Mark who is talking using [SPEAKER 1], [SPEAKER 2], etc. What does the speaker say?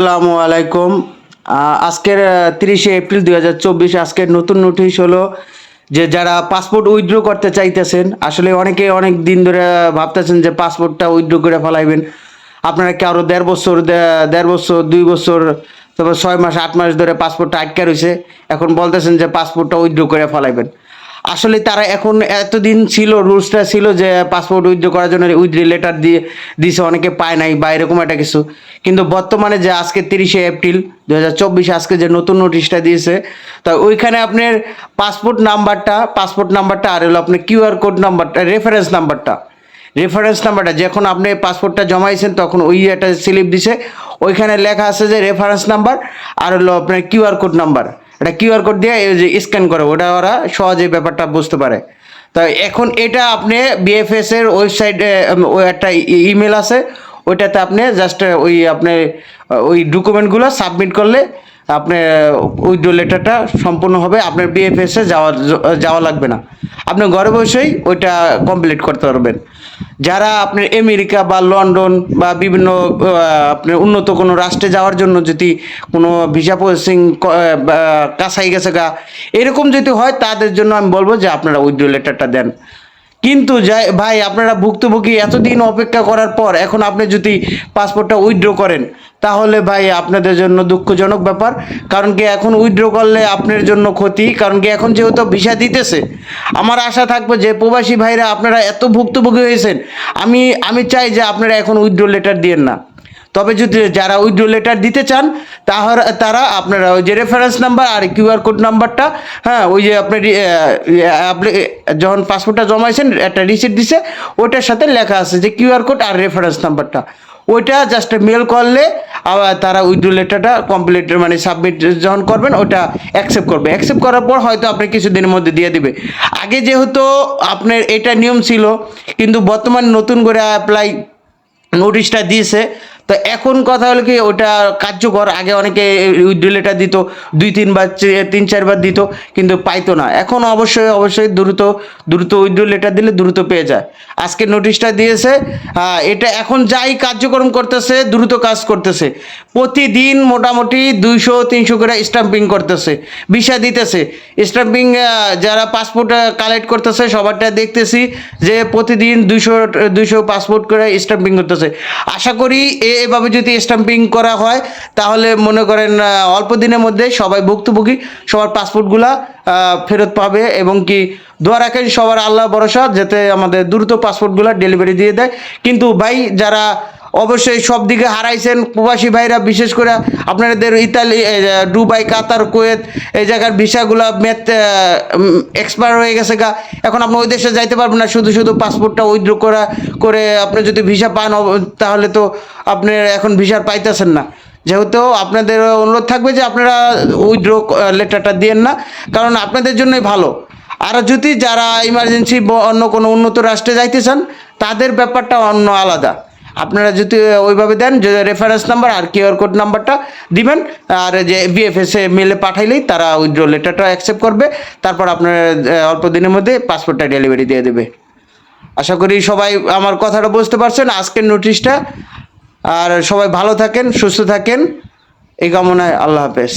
[SPEAKER 1] আসসালামু আলাইকুম। আজকের তিরিশে এপ্রিল দুই হাজার চব্বিশ আজকের নতুন নোটিশ হলো যে যারা পাসপোর্ট উইথড্র করতে চাইতেছেন, আসলে অনেকে অনেক দিন ধরে ভাবতেছেন যে পাসপোর্টটা উইথড্র করে ফেলাইবেন। আপনারা কি আরও দেড় বছর দেড় বছর, দুই বছর, তারপর ছয় মাস, আট মাস ধরে পাসপোর্টটা আটকে রয়েছে এখন বলতেছেন যে পাসপোর্টটা উইথড্র করে ফেলাইবেন। আসলে তারা এখন এতদিন ছিল, রুলসটা ছিল যে পাসপোর্ট উইথড্র করার জন্য উইথড্র লেটার দিয়ে দিছে, অনেকে পায় নাই বা এরকম একটা কিছু। কিন্তু বর্তমানে যে আজকে তিরিশে এপ্রিল দু হাজার চব্বিশে আজকে যে নতুন নোটিশটা দিয়েছে, তা ওইখানে আপনার পাসপোর্ট নাম্বারটা পাসপোর্ট নাম্বারটা আর হলো আপনার কিউআর কোড নাম্বারটা রেফারেন্স নাম্বারটা রেফারেন্স নাম্বারটা যখন আপনি পাসপোর্টটা জমাইছেন, তখন ওই একটা স্লিপ দিছে। ওইখানে লেখা আছে যে রেফারেন্স নাম্বার আর হলো আপনার কিউআর কোড নাম্বার এটা কিউআর কোড দিয়ে যে স্ক্যান করে, ওটা ওরা সহজে ব্যাপারটা বুঝতে পারে। তো এখন এটা আপনি বিএফএস এর ওয়েবসাইটে একটা ইমেল আছে, ওইটাতে আপনি জাস্ট ওই আপনি ওই ডকুমেন্টগুলো সাবমিট করলে আপনার উইথড্র লেটারটা সম্পূর্ণ হবে, আপনার বিএফএস যাওয়া যাওয়া লাগবে না। আপনি ঘরে বসেই ওইটা কমপ্লিট করতে পারবেন। যারা আপনার আমেরিকা বা লন্ডন বা বিভিন্ন আপনার উন্নত কোনো রাষ্ট্রে যাওয়ার জন্য যদি কোনো ভিসা প্রসেসিং কাছাই গেছে গা, এরকম যদি হয়, তাদের জন্য আমি বলব যে আপনারা উইথড্র লেটারটা দেন। কিন্তু ভাই, আপনারা ভুক্তভোগী, এতদিন অপেক্ষা করার পর এখন আপনি যদি পাসপোর্টটা উইথড্র করেন, তাহলে ভাই আপনাদের জন্য দুঃখজনক ব্যাপার। কারণ কি এখন উইথড্র করলে আপনার জন্য ক্ষতি, কারণ কি এখন যেহেতু ভিসা দিতেছে, আমার আশা থাকবে যে প্রবাসী ভাইরা আপনারা এত ভুক্তভোগী হয়েছেন, আমি আমি চাই যে আপনারা এখন উইথড্র লেটার দিয়েন না। তবে যদি যারা উইথড্র লেটার দিতে চান তাহলে তারা আপনারা ওই যে রেফারেন্স নাম্বার আর কিউআর কোড নাম্বারটা হ্যাঁ ওই যে আপনার আপনি, যখন পাসপোর্টটা জমাইছেন, একটা রিসিপ্ট দিছে ওটার সাথে লেখা আছে যে কিউআর কোড আর রেফারেন্স নাম্বারটা ওইটা জাস্ট মেল করলে, আবার তারা উইথড্র লেটারটা কমপ্লিট মানে সাবমিট যখন করবেন ওটা অ্যাকসেপ্ট করবে। অ্যাকসেপ্ট করার পর হয়তো আপনি কিছুদিনের মধ্যে দিয়ে দিবে। আগে যেহেতু আপনার এটা নিয়ম ছিল, কিন্তু বর্তমানে নতুন করে অ্যাপ্লাই নোটিশটা দিয়েছে তো এখন কথা হলো কি, ওটা কার্যকর। আগে অনেকে উইথড্র লেটার দিত, দুই তিনবার তিন চারবার দিত, কিন্তু পাইতো না। এখন অবশ্যই অবশ্যই দ্রুত দ্রুত উইথড্র লেটার দিলে দ্রুত পেয়ে যায়। আজকে নোটিশটা দিয়েছে এটা এখন যাই কার্যক্রম করতেছে, দ্রুত কাজ করতেছে। প্রতিদিন মোটামুটি দুইশো, তিনশো করে স্টাম্পিং করতেছে, ভিসা দিতেছে। স্টাম্পিং যারা পাসপোর্ট কালেক্ট করতেছে, সবারটা দেখতেছি যে প্রতিদিন দুইশো দুইশো পাসপোর্ট করে স্টাম্পিং করতেছে। আশা করি এ- এভাবে যদি স্ট্যাম্পিং করা হয়, তাহলে মনে করেন অল্প দিনের মধ্যে সবাই ভুক্তভোগী, সবার পাসপোর্টগুলা ফেরত পাবে এবং কি দোয়া রাখেন সবার আল্লাহ ভরসা যাতে আমাদের দ্রুত পাসপোর্টগুলো ডেলিভারি দিয়ে দেয়। কিন্তু ভাই, যারা অবশ্যই সব দিকে হারাইছেন প্রবাসী ভাইরা, বিশেষ করে আপনাদের ইতালি দুবাই, কাতার, কুয়েত, এই জায়গার ভিসাগুলো মেত এক্সপায়ার হয়ে গেছে গা। এখন আপনি ওই দেশে যাইতে পারবেন না, শুধু শুধু পাসপোর্টটা উইথড্র করা, করে আপনি যদি ভিসা পান তাহলে তো আপনি এখন ভিসার পাইতেছেন না। যেহেতু আপনাদের অনুরোধ থাকবে যে আপনারা উইথড্র লেটারটা দিয়েন না, কারণ আপনাদের জন্যই ভালো। আর যদি যারা ইমার্জেন্সি অন্য কোনো উন্নত রাষ্ট্রে যাইতে চান, তাদের ব্যাপারটা অন্য আলাদা। আপনারা যদি ওইভাবে দেন, যে রেফারেন্স নাম্বার আর কিউআর কোড নাম্বারটা দিবেন, আর যে বিএফএস মেলে পাঠাইলেই তারা উইথড্র লেটারটা অ্যাকসেপ্ট করবে, তারপর আপনার অল্প দিনের মধ্যে পাসপোর্টটা ডেলিভারি দিয়ে দেবে। আশা করি সবাই আমার কথাটা বুঝতে পারছেন। আজকের নোটিশটা আর সবাই ভালো থাকেন, সুস্থ থাকেন, এই কামনায় আল্লাহ হাফেজ।